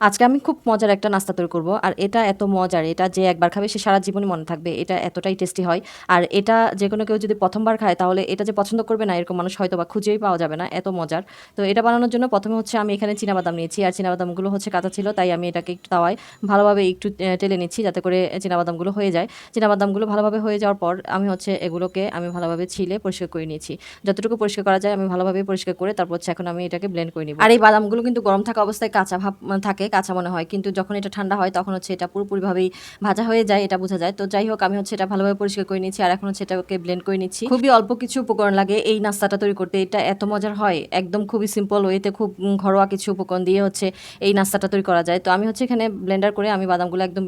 আজকে আমি খুব মজার একটা নাস্তা তৈরি করব। আর এটা এত মজার, এটা যে একবার খাবে সে সারা জীবনই মনে থাকবে, এটা এতটাই টেস্টি হয়। আর এটা যে কোনো কেউ যদি প্রথমবার খায়, তাহলে এটা যে পছন্দ করবে না, এরকম মানুষ হয়তো বা খুঁজেই পাওয়া যাবে না, এত মজার। তো এটা বানানোর জন্য প্রথমে হচ্ছে আমি এখানে চীনাবাদাম নিয়েছি, আর চীনাবাদামগুলো হচ্ছে কাঁচা ছিল, তাই আমি এটাকে একটু তাওয়ায় ভালোভাবে একটু টেলে নিচ্ছি যাতে করে চীনাবাদামগুলো হয়ে যায়। চীনাবাদামগুলো ভালোভাবে হয়ে যাওয়ার পর আমি হচ্ছে এগুলোকে আমি ভালোভাবে ছিলে পরিষ্কার করে নিয়েছি। যতটুকু পরিষ্কার করা যায়, আমি ভালোভাবে পরিষ্কার করে তারপর হচ্ছে এখন আমি এটাকে ব্লেন্ড করে নিব। আর এই বাদামগুলো কিন্তু গরম থাকা অবস্থায় কাঁচা ভাব থাকে কাঁচা মনে হয়। কিন্তু যখন এটা ঠান্ডা হয়, তখন হচ্ছে এটা পুরোপুরিভাবেই ভাজা হয়ে যায়, এটা বোঝা যায়। তো যাই হোক, আমি হচ্ছে এটা ভালোভাবে পরিষ্কার করে নিচ্ছি আর এখন হচ্ছে এটাকে ব্লেন্ড করে নিচ্ছি। খুবই অল্প কিছু উপকরণ লাগে এই নাস্তাটা তৈরি করতে। এটা এত মজার হয়, একদম খুবই সিম্পল ওয়েতে খুব ঘরোয়া কিছু উপকরণ দিয়ে হচ্ছে এই নাস্তাটা তৈরি করা যায়। তো আমি হচ্ছে এখানে ব্লেন্ডার করে আমি বাদামগুলো একদম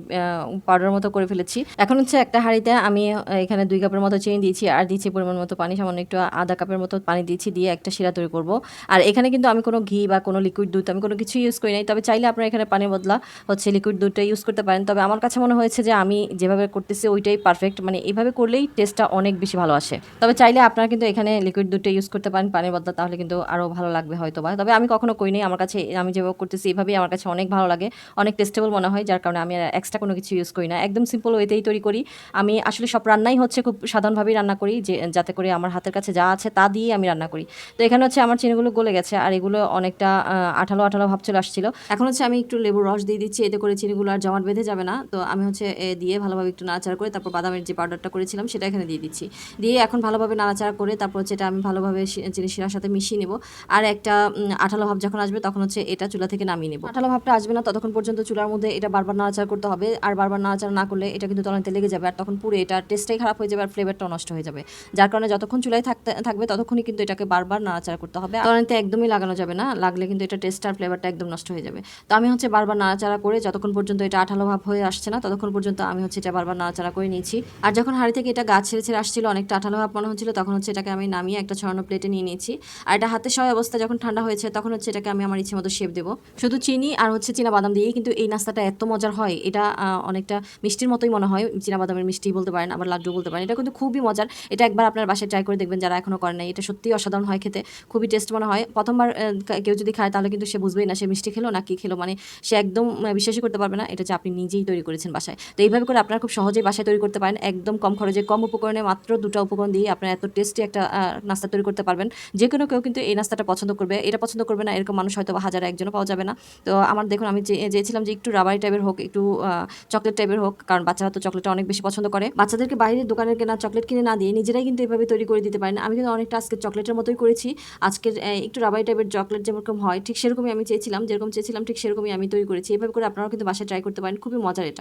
পাউডার মতো করে ফেলেছি। এখন হচ্ছে একটা হাঁড়িতে আমি এখানে দুই কাপের মতো চিনি দিয়েছি আর দিয়েছি পরিমাণ মতো পানি, সামান্য একটু আধা কাপের মতো পানি দিয়েছি দিয়ে একটা শিরা তৈরি করব। আর এখানে কিন্তু আমি কোনো ঘি বা কোনো লিকুইড দুধ আমি কোনো কিছু ইউজ করি নাই। তবে চাইলে আপনারা এখানে পানির বদলা হচ্ছে লিকুইড দুধটা ইউজ করতে পারেন। তবে আমার কাছে মনে হয়েছে যে আমি যেভাবে করতেছি ওইটাই পারফেক্ট মানে এইভাবে করলেই টেস্টটা অনেক বেশি ভালো আসে। তবে চাইলে আপনারা কিন্তু এখানে লিকুইড দুধটা ইউজ করতে পারেন পানির বদলা, তাহলে কিন্তু আরও ভালো লাগবে হয়তো বা তবে আমি কখনো করিনি আমার কাছে আমি যেভাবে করতেছি এইভাবেই আমার কাছে অনেক ভালো লাগে, অনেক টেস্টেবল মনে হয়, যার কারণে আমি আর এক্সট্রা কোনো কিছু ইউজ করি না। একদম সিম্পল ওয়েতেই তৈরি করি। আমি আসলে সব রান্নাই হচ্ছে খুব সাধারণভাবেই রান্না করি, যে যাতে করে আমার হাতের কাছে যা আছে তা দিয়েই আমি রান্না করি। তো এখানে হচ্ছে আমার চিনিগুলো গলে গেছে, আর এগুলো অনেকটা আঠালো আঠালো ভাব চলে আসছিল। এখন হচ্ছে আমি একটু লেবুর রস দিয়ে দিচ্ছি, এতে করে চিনিগুলো আর জমাট বেঁধে যাবে না। তো আমি হচ্ছে দিয়ে ভালোভাবে একটু নাড়াচাড়া করে তারপর বাদামের যে পাউডারটা করেছিলাম সেটা এখানে দিয়ে দিচ্ছি। দিয়ে এখন ভালোভাবে নাড়াচাড়া করে তারপর হচ্ছে এটা আমি ভালোভাবে চিনি শিরার সাথে মিশিয়ে নেব। আর একটা আঠালো ভাব যখন আসবে তখন হচ্ছে এটা চুলা থেকে নামিয়ে নেব। আঠালো ভাবটা আসবে না, ততক্ষণ পর্যন্ত চুলার মধ্যে এটা বারবার নাড়াচাড়া করতে হবে। আর বারবার নাড়াচাড়া না করলে এটা কিন্তু তলানিতে লেগে যাবে। আর তখন পুরো এটা টেস্টটাই খারাপ হয়ে যাবে আর ফ্লেভারটাও নষ্ট হয়ে যাবে। যার কারণে যতক্ষণ চুলায় থাকতে, থাকবে ততক্ষণই কিন্তু এটাকে বারবার নাড়াচাড়া করতে হবে। তলানিতে একদমই লাগানো যাবে না। লাগলে কিন্তু এটা টেস্ট আর ফ্লেভারটা একদম নষ্ট হয়ে যাবে। তো আমি হচ্ছে বারবার নাড়াচাড়া করে যতক্ষণ পর্যন্ত এটা আঠালো ভাব হয়ে আসছে না, ততক্ষণ পর্যন্ত আমি হচ্ছে এটা বারবার নাড়াচাড়া করে নিয়েছি। আর যখন হাঁড়ি থেকে এটা গাছ ছেড়ে ছেড়ে আসছিল, অনেকটা আঠালো ভাব মনে হচ্ছিল, তখন হচ্ছে এটাকে আমি নামিয়ে একটা ছড়ানো প্লেটে নিয়ে নিয়েছি। আর এটা হাতে সহায় অবস্থা যখন ঠান্ডা হয়েছে, তখন হচ্ছে এটাকে আমি আমার ইচ্ছে মতো শেপ দেবো। শুধু চিনি আর হচ্ছে চীনা বাদাম দিয়েই কিন্তু এই নাস্তাটা এত মজার হয়, এটা অনেকটা মিষ্টির মতোই মনে হয়। চীনা বাদামের মিষ্টি বলতে পারেন, আবার লাড্ডু বলতে পারেন, এটা কিন্তু খুবই মজার। এটা একবার আপনার বাসায় ট্রাই করে দেখবেন, যারা এখনও করেন নাই, এটা সত্যিই অসাধারণ হয় খেতে, খুবই টেস্ট মনে হয়। প্রথমবার কেউ যদি খায় তাহলে কিন্তু সে বুঝবেই না, সে মিষ্টি খেলো না কি খেলো মানে সে একদম বিশ্বাসই করতে পারবে না এটা যে আপনি নিজেই তৈরি করেছেন বাসায়। তো এইভাবে করে আপনারা খুব সহজেই বাসায় তৈরি করতে পারেন। একদম কম খরচে, কম উপকরণে মাত্র দুটো উপকরণ দিয়ে আপনারা এত টেস্টি একটা নাস্তা তৈরি করতে পারবেন। যে কোনো কেউ কিন্তু এই নাস্তাটা পছন্দ করবে। এটা পছন্দ করবে না, এরকম মানুষ হয়তো হাজারে একজনও পাওয়া যাবে না। তো আমার দেখুন, আমি চেয়ে- চেয়েছিলাম যে একটু রাবারি টাইপের হোক, একটু চকলেট টাইপের হোক, কারণ বাচ্চারা তো চকলেটটা অনেক বেশি পছন্দ করে। বাচ্চাদেরকে বাইরের দোকানের কেনা চকলেট কিনে না দিয়ে নিজেরাই কিন্তু এভাবে তৈরি করে দিতে পারেন। আমি কিন্তু অনেকটা আজকে চকলেটের মতোই করেছি। আজকের একটু রাবারি টাইপের চকলেট যেরকম হয়, ঠিক সেরকমই আমি চেয়েছিলাম। যেরকম চেয়েছিলাম, ঠিক সেরকমই আমি তৈরি করেছি। এভাবে করে আপনারাও কিন্তু বাসায় ট্রাই করতে পারেন। খুবই মজার এটা।